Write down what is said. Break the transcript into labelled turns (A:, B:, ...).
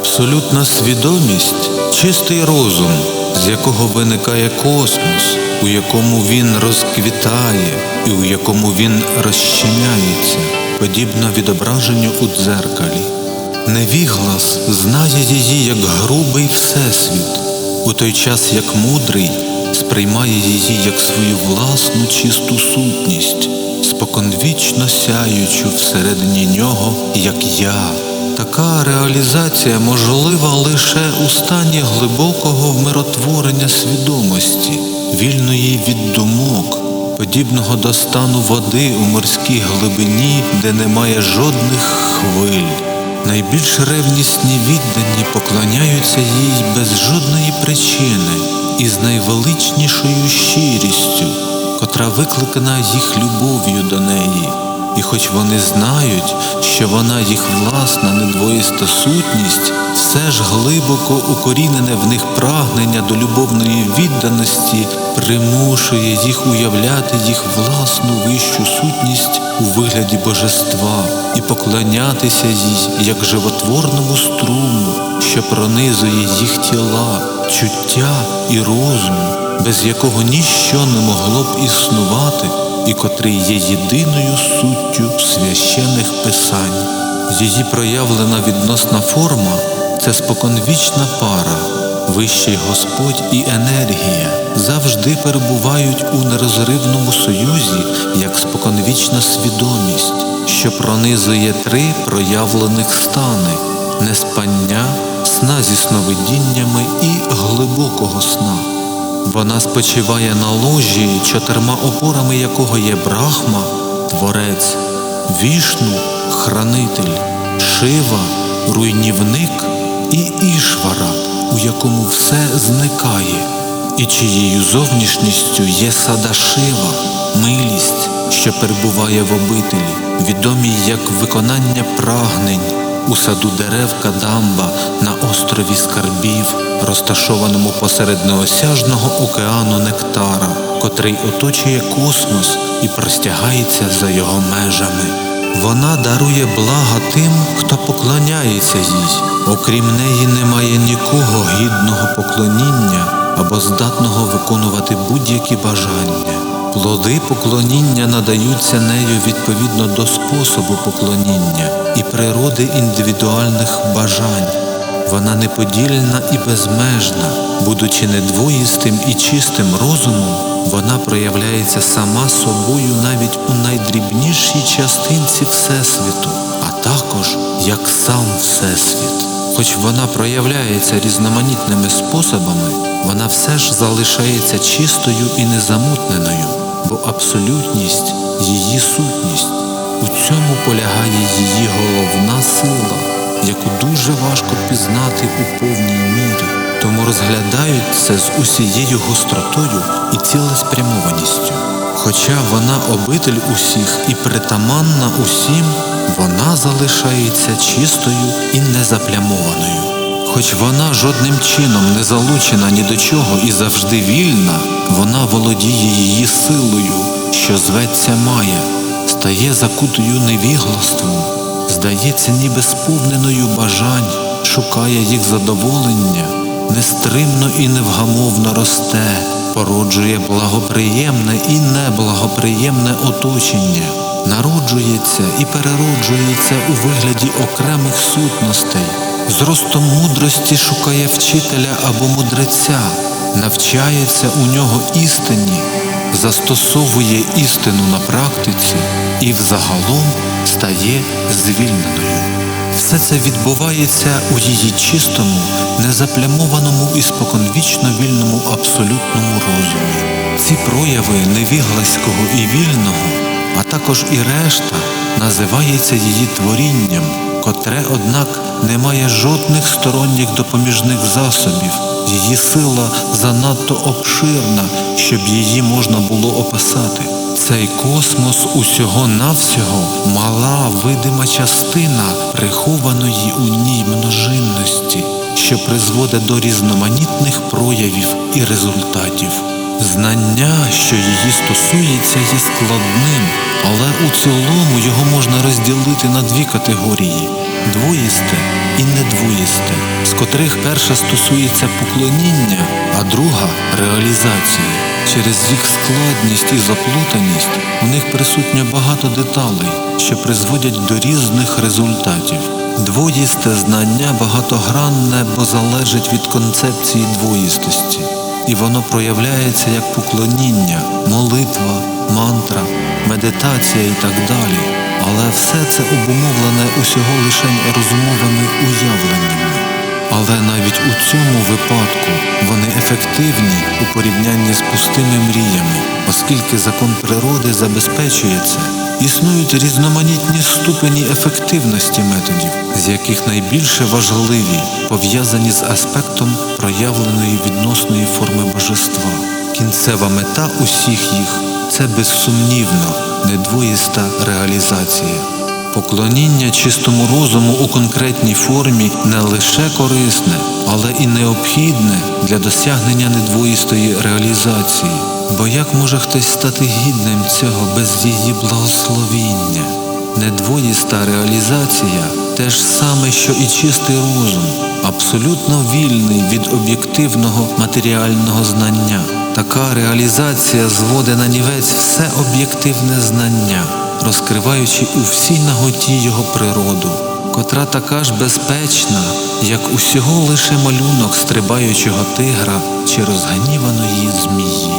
A: Абсолютна свідомість чистий розум, з якого виникає космос, у якому він розквітає і у якому він розчиняється, подібно відображенню у дзеркалі. Невіглас знає її як грубий всесвіт, у той час як мудрий сприймає її як свою власну чисту сутність, споконвічно сяючу всередині нього, як я. Така реалізація можлива лише у стані глибокого вмиротворення свідомості, вільної від думок, подібного до стану води у морській глибині, де немає жодних хвиль. Найбільш ревнісні віддані поклоняються їй без жодної причини і з найвеличнішою щирістю, котра викликана їх любов'ю до неї. І хоч вони знають, що вона їх власна недвоїста сутність, все ж глибоко укорінене в них прагнення до любовної відданості примушує їх уявляти їх власну вищу сутність у вигляді божества і поклонятися їй як животворному струму, що пронизує їх тіла, чуття і розум, без якого ніщо не могло б існувати і котрий є єдиною суттю священих писань. Її проявлена відносна форма це споконвічна пара, вищий Господь і енергія завжди перебувають у нерозривному союзі, як споконвічна свідомість, що пронизує три проявлених стани неспання, сна зі сновидіннями і глибокого сна. Вона спочиває на ложі, чотирма опорами якого є Брахма, Творець, Вішну, Хранитель, Шива, руйнівник і Ішвара, у якому все зникає, і чиєю зовнішністю є сада Шива, милість, що перебуває в обителі, відомій як виконання прагнень. У саду дерев Кадамба на острові Скарбів, розташованому посеред неосяжного океану Нектара, котрий оточує космос і простягається за його межами. Вона дарує блага тим, хто поклоняється їй. Окрім неї немає нікого гідного поклоніння або здатного виконувати будь-які бажання. Плоди поклоніння надаються нею відповідно до способу поклоніння і природи індивідуальних бажань. Вона неподільна і безмежна, будучи недвоїстим і чистим розумом, вона проявляється сама собою навіть у найдрібнішій частинці Всесвіту, а також як сам Всесвіт. Хоч вона проявляється різноманітними способами, вона все ж залишається чистою і незамутненою, бо абсолютність її сутність. У цьому полягає її головна сила, яку дуже важко пізнати у повній мірі, тому розглядають це з усією гостротою і цілеспрямованістю. Хоча вона обитель усіх і притаманна усім, вона залишається чистою і незаплямованою. Хоч вона жодним чином не залучена ні до чого і завжди вільна, вона володіє її силою, що зветься Має, стає закутою невіглаством, здається, ніби сповненою бажань, шукає їх задоволення, нестримно і невгамовно росте, породжує благоприємне і неблагоприємне оточення, народжується і перероджується у вигляді окремих сутностей. Зростом мудрості шукає вчителя або мудреця, навчається у нього істині, застосовує істину на практиці і взагалом стає звільненою. Все це відбувається у її чистому, незаплямованому і споконвічно вільному абсолютному розумі. Ці прояви невігласького і вільного, а також і решта, називається її творінням, котре, однак, не має жодних сторонніх допоміжних засобів. Її сила занадто обширна, щоб її можна було описати. Цей космос усього навсього мала видима частина прихованої у ній множинності, що призводить до різноманітних проявів і результатів. Знання, що її стосується, є складним, але у цілому його можна розділити на дві категорії двоїсте і недвоїсте, з котрих перша стосується поклоніння, а друга реалізації. Через їх складність і заплутаність у них присутньо багато деталей, що призводять до різних результатів. Двоїсте знання багатогранне, бо залежить від концепції двоїстості, і воно проявляється як поклоніння, молитва, мантра, медитація і так далі. Але все це обумовлене усього лише розумовими уявленнями. Але навіть у цьому випадку вони ефективні у порівнянні з пустими мріями, оскільки закон природи забезпечує це. Існують різноманітні ступені ефективності методів, з яких найбільше важливі пов'язані з аспектом проявленої відносної форми божества. Кінцева мета усіх їх це безсумнівно недвоїста реалізація. Поклоніння чистому розуму у конкретній формі не лише корисне, але і необхідне для досягнення недвоїстої реалізації. Бо як може хтось стати гідним цього без її благословіння? Недвоїста реалізація те ж саме, що і чистий розум, абсолютно вільний від об'єктивного матеріального знання. Така реалізація зводить на нівець все об'єктивне знання, розкриваючи у всій наготі його природу, котра така ж безпечна, як усього лише малюнок стрибаючого тигра чи розгніваної змії.